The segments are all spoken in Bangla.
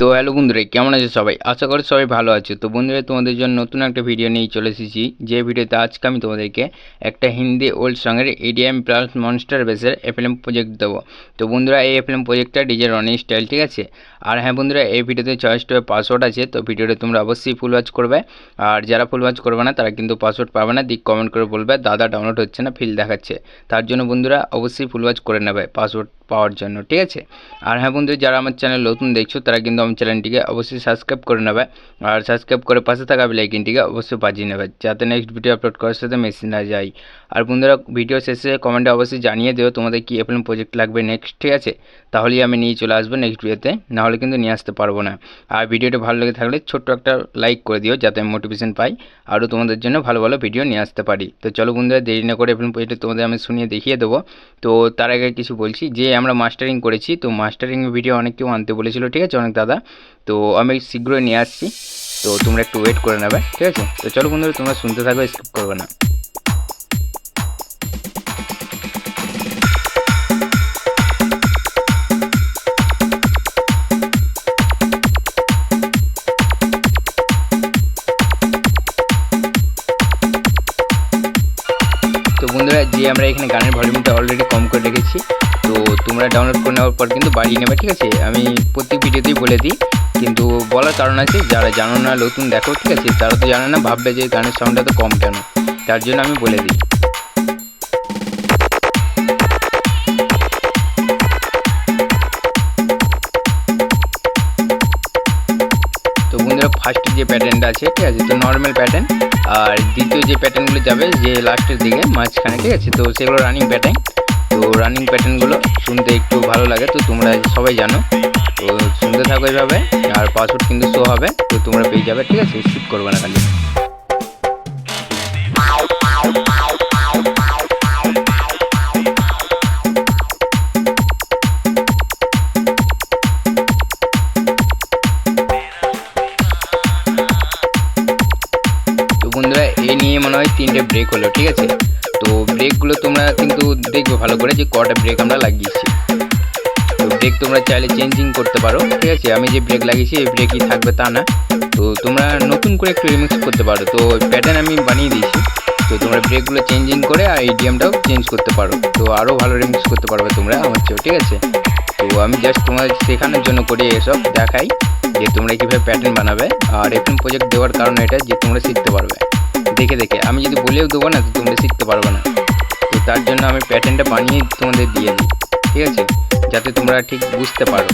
তো হ্যালো বন্ধুরা, কেমন আছে সবাই? আশা করি সবাই ভালো আছে। তো বন্ধুরা, তোমাদের জন্য নতুন একটা ভিডিও নিয়ে চলে এসেছি। যে ভিডিওতে আজকে আমি তোমাদেরকে একটা হিন্দি ওল্ড সঙ্গের এডিএম প্লাস মনস্টার বেসের এফএলএম প্রজেক্ট দেবো। তো বন্ধুরা, এই এফএলএম প্রজেক্টটা ডিজে রনি স্টাইল ঠিক আছে? আর হ্যাঁ বন্ধুরা, এই ভিডিওতে চয়েস টু পাসওয়ার্ড আছে, তো ভিডিওটা তোমরা অবশ্যই ফুল ওয়াচ করবে। আর যারা ফুল ওয়াচ করবে না, তারা কিন্তু পাসওয়ার্ড পাবে না, দিক কমেন্ট করে বলবে, দাদা ডাউনলোড হচ্ছে না ফিল দেখাচ্ছে। তার জন্য বন্ধুরা, অবশ্যই ফুল ওয়াচ করে নেবে পাসওয়ার্ড পাওয়ার জন্য, ঠিক আছে? আর হ্যাঁ বন্ধু, যারা আমার চ্যানেল নতুন দেখছ, তারা কিন্তু আমার চ্যানেলটিকে অবশ্যই সাবস্ক্রাইব করে নেবে। আর সাবস্ক্রাইব করে পাশে থাকা বেলাইকিনটিকে অবশ্যই বাজিয়ে নেবে, যাতে নেক্সট ভিডিও আপলোড করার সাথে মেসেজ না যায় আর বন্ধুরা ভিডিও শেষে কমেন্টে অবশ্যই জানিয়ে দেবে তোমাদের কি এফএলএম প্রজেক্ট লাগবে নেক্সট ঠিক আছে? তাহলেই আমি নিয়ে চলে আসব নেক্সট ভিডিওতে নাহলে কিন্তু নিয়ে আসতে পারব না। আর ভিডিওটা ভালো লেগে থাকলে ছোট্ট একটা লাইক করে দিও, যাতে আমি মোটিভেশন পাই, আরও তোমাদের জন্য ভালো ভালো ভিডিও নিয়ে আসতে পারি। তো চলো বন্ধুরা, দেরি না করে এফএলএম প্রজেক্টটা তোমাদের আমি শুনিয়ে দেখিয়ে দেবো। তো তার আগে কিছু বলছি, যে আমরা মাস্টারিং করেছি, তো মাস্টারিং ভিডিও অনেক কেউ আনতে বলেছিল, ঠিক আছে, অনেক দাদা? তো আমি শীঘ্রই নিয়ে আসছি, তো তোমরা একটু ওয়েট করে নেবে, ঠিক আছে? তো চলো বন্ধুরা, তোমরা শুনতে থাকো স্কিপ করবে না। তো বন্ধুরা, যে আমরা এখানে গানের ভলিউমটা অলরেডি কম করে রেখেছি তো তোমরা ডাউনলোড করে নেওয়ার পর কিন্তু বাড়িয়ে নেবে, ঠিক আছে? আমি প্রত্যেক ভিডিওতেই বলে দিই, কিন্তু বলার কারণ আছে, যারা জানো না, নতুন, দেখো, ঠিক আছে? তারা তো জানে না, ভাববে যে গানের সাউন্ডটা তো কম কেন? তার জন্য আমি বলে দিই। ফার্স্ট যে প্যাটার্নটা আছে, ঠিক আছে? তো নর্মাল প্যাটার্ন আর দ্বিতীয় যে প্যাটার্নগুলো যাবে, যে লাস্টের দিকে, মাঝখানে, ঠিক আছে? তো সেগুলো রানিং প্যাটার্ন তো রানিং প্যাটার্নগুলো শুনতে একটু ভালো লাগে, তো তোমরা সবাই জানো। তো শুনতে থাকো এইভাবে আর পাসওয়ার্ড কিন্তু শো হবে, তো তোমরা পেয়ে যাবে, ঠিক আছে? স্কিপ করবে না খালি। বন্ধুরা, এ নিয়ে মনে হয় তিনটে ব্রেক হলো, ঠিক আছে? তো ব্রেকগুলো তোমরা কিন্তু দেখবে ভালো করে যে কটা ব্রেক আমরা লাগিয়েছি। তো ব্রেক তোমরা চাইলে চেঞ্জিং করতে পারো, ঠিক আছে? আমি যে ব্রেক লাগিয়েছি, এই ব্রেকই থাকবে তা না। তো তোমরা নতুন করে একটু রিমিক্স করতে পারো। তো প্যাটার্ন আমি বানিয়ে দিয়েছি। তো তোমরা ব্রেকগুলো চেঞ্জিং করে আর এডিএমটাও চেঞ্জ করতে পারো। তো আরও ভালো রিমিক্স করতে পারবে তোমরা, আমার চেয়েও ঠিক আছে? তো আমি জাস্ট তোমাদের শেখানোর জন্য করি এসব দেখাই যে তোমরা কীভাবে প্যাটার্ন বানাবে আর এখন প্রজেক্ট দেওয়ার কারণ এটা যে তোমরা শিখতে পারবে। দেখে দেখে। আমি যদি বলেও দেবো না, তো তোমরা শিখতে পারবে না। তো তার জন্য আমি প্যাটার্নটা বানিয়ে তোমাদের দিয়ে দিই, ঠিক আছে? যাতে তোমরা ঠিক বুঝতে পারো।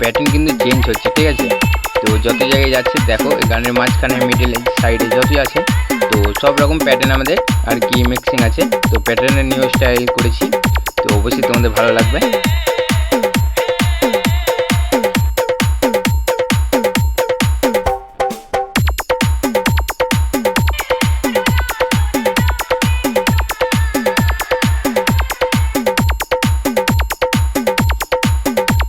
প্যাটার্ন কিন্তু চেঞ্জ হচ্ছে, ঠিক আছে? তো যত জায়গায় যাচ্ছে, দেখো গানের মাঝখানে মিডিল সাইডে যতই আছে, তো সব রকম প্যাটার্ন আমাদের, আর কি মিক্সিং আছে। তো প্যাটার্নের নিউ স্টাইল করেছি, তো অবশ্যই তোমাদের ভালো লাগবে।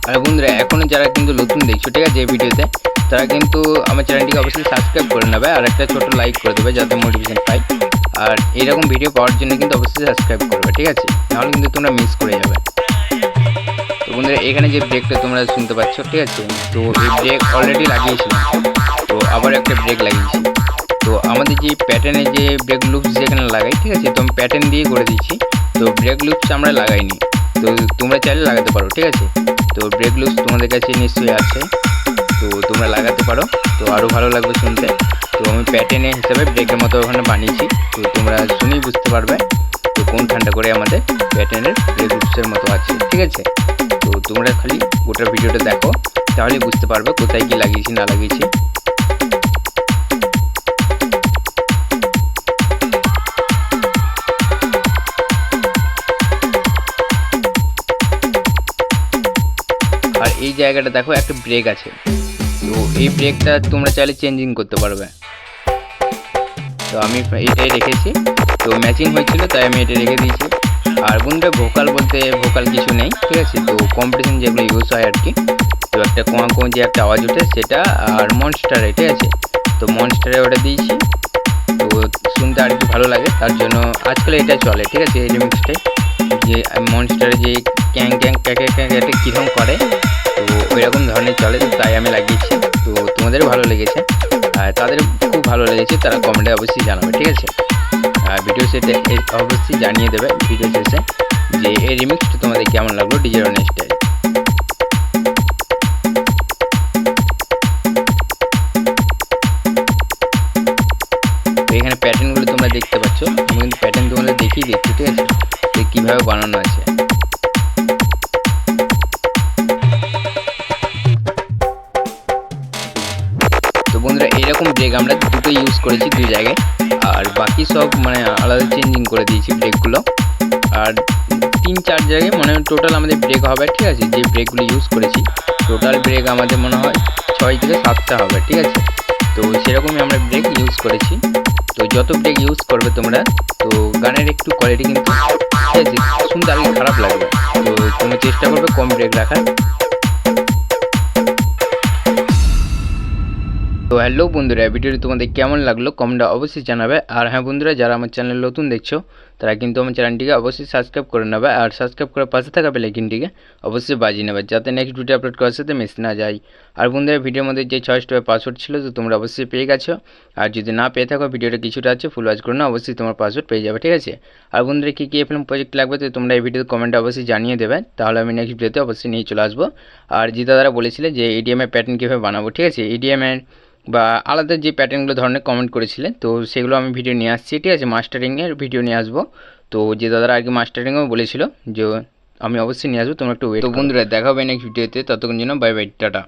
আর বন্ধুরা এখনও যারা কিন্তু নতুন দেখছ, ঠিক আছে, এই ভিডিওতে? তারা কিন্তু আমার চ্যানেলটিকে অবশ্যই সাবস্ক্রাইব করে নেবে আর একটা ছোটো লাইক করে দেবে যাতে মোটিভেশন পাই। আর এরকম ভিডিও পাওয়ার জন্য কিন্তু অবশ্যই সাবস্ক্রাইব করবে, ঠিক আছে? নাহলে কিন্তু তোমরা মিস করে যাবে। তো বন্ধুরা, এখানে যে ব্রেকটা তোমরা শুনতে পাচ্ছ, ঠিক আছে? তো এই ব্রেক অলরেডি লাগিয়েছিলাম। তো আবার একটা ব্রেক লাগিয়েছি। তো আমাদের যে প্যাটার্নে যে ব্রেক লুপস যেখানে লাগাই, ঠিক আছে? তো আমি প্যাটার্ন দিয়ে করে দিচ্ছি তো ব্রেক লুপস আমরা লাগাইনি। তো তোমরা চাইলে লাগাতে পারো, ঠিক আছে? তো ব্রেক লুপস তোমাদের কাছে নিশ্চয়ই আছে। তো তোমরা লাগাতে পারো। তো আরও ভালো লাগবে শুনতে। তো আমি প্যাটার্নে হিসাবে ব্রেকের মতো ওখানে বানিয়েছি। তো তোমরা শুনেই বুঝতে পারবে তো কোন ঠান্ডা করে আমাদের প্যাটার্নের ব্রেক লুপসের মতো আছে, ঠিক আছে? তো তোমরা খালি গোটা ভিডিওটা দেখো তাহলে বুঝতে পারবে কোথায় কি লাগিয়েছি, না লাগিয়েছি। আর এই জায়গাটা দেখো, একটা ব্রেক আছে। তো এই ব্রেকটা তোমরা চাইলে চেঞ্জিং করতে পারবে। তো আমি এটাই রেখেছি। তো ম্যাচিং হয়েছিল, তাই আমি এটা রেখে দিয়েছি। আর বন্ধুরা ভোকাল বলতে ভোকাল কিছু নেই, ঠিক আছে? তো কম্পিটিশন যেগুলো ইউজ হয় আর কি তো একটা কোয়া কোয়া যে একটা আওয়াজ ওঠে, সেটা আর মনস্টারে ঠিক আছে? তো মনস্টারে ওটা দিয়েছি। তো শুনতে আর একটু ভালো লাগে, তার জন্য আজকাল এটা চলে, ঠিক আছে? এই রিমিক্সটাই যে মনস্টারে যে ক্যাং ক্যাং ক্যাকে ক্যাং এটা কীরকম করে, তো ওই রকম ধরনের চলে তাই আমি লাগিয়েছি। তো তোমাদেরও ভালো লেগেছে। আর তাদের খুব ভালো লেগেছে, তারা কমেন্টে অবশ্যই জানাবে, ঠিক আছে? আর ভিডিও সেটে অবশ্যই জানিয়ে দেবে ভিডিও শেষে যে এই রিমিক্সটা তোমাদের কেমন লাগল ডিজে রনের স্টাইল এখানে প্যাটার্নগুলো তোমরা দেখতে পাচ্ছ। আমি কিন্তু প্যাটার্ন তোমাদের দেখিয়ে দিচ্ছি, ঠিক আছে? যে কীভাবে বানানো আছে। ব্রেক আমরা দুটো ইউজ করেছি দুই জায়গায়। আর বাকি সব মানে আলাদা চেঞ্জিং করে দিয়েছি ব্রেকগুলো। আর তিন চার জায়গায় মানে টোটাল আমাদের ব্রেক হবে, ঠিক আছে? যে ব্রেকগুলো ইউজ করেছি টোটাল ব্রেক আমাদের মনে হয় ছয় থেকে সাতটা হবে, ঠিক আছে? তো সেরকমই আমরা ব্রেক ইউজ করেছি। তো যত ব্রেক ইউজ করবে তোমরা, তো গানের একটু কোয়ালিটি কিন্তু, ঠিক আছে? শুনতে খারাপ লাগবে। তো তোমরা চেষ্টা করবে কম ব্রেক রাখার। হ্যালো বন্ধুরা ভিডিওটি তোমাদের কেমন লাগল কমেন্টে অবশ্যই জানাবে। আর হ্যাঁ বন্ধুরা, যারা আমার চ্যানেল নতুন দেখছ, তারা কিন্তু আমার চ্যানেলটিকে অবশ্যই সাবস্ক্রাইব করে নেবে। আর সাবস্ক্রাইব করে পাশে থাকা বেলাইকিনটিকে অবশ্যই বাজিয়ে নেবে, যাতে নেক্সট ভিডিও আপলোড করার সাথে মিস না যায় আর বন্ধুরা ভিডিওর মধ্যে যে ছয় স্টেপের পাসওয়ার্ড ছিল, তো তোমরা অবশ্যই পেয়ে গেছো। আর যদি না পেয়ে থাকো, ভিডিওটা কিছুটা আছে ফুল ওয়াচ করে না অবশ্যই তোমার পাসওয়ার্ড পেয়ে যাবে, ঠিক আছে? আর বন্ধুরা, কী কী এফএলএম প্রজেক্ট লাগবে, তো তোমরা এই ভিডিওতে কমেন্টে অবশ্যই জানিয়ে দেবে। তাহলে আমি নেক্সট ভিডিওতে অবশ্যই নিয়ে চলে আসব। আর জিতা দাদা বলেছিলে যে এডিএমের প্যাটার্ন কীভাবে বানাবো, ঠিক আছে? এডিএমের বা আলাদা যে প্যাটার্নগুলো ধরনের কমেন্ট করেছিলেন তো সেগুলো আমি ভিডিও নিয়ে আসছি। ঠিক আছে মাস্টারিংয়ের ভিডিও নিয়ে আসব। তো যে দাদারা আগে মাস্টারিংও বলেছিল যে আমি অবশ্যই নিয়ে আসব তোমার একটু ওয়েট তো বন্ধুরা দেখাবে নেক্সট ভিডিওতে ততক্ষণ জন্য বাই বাই টাটা।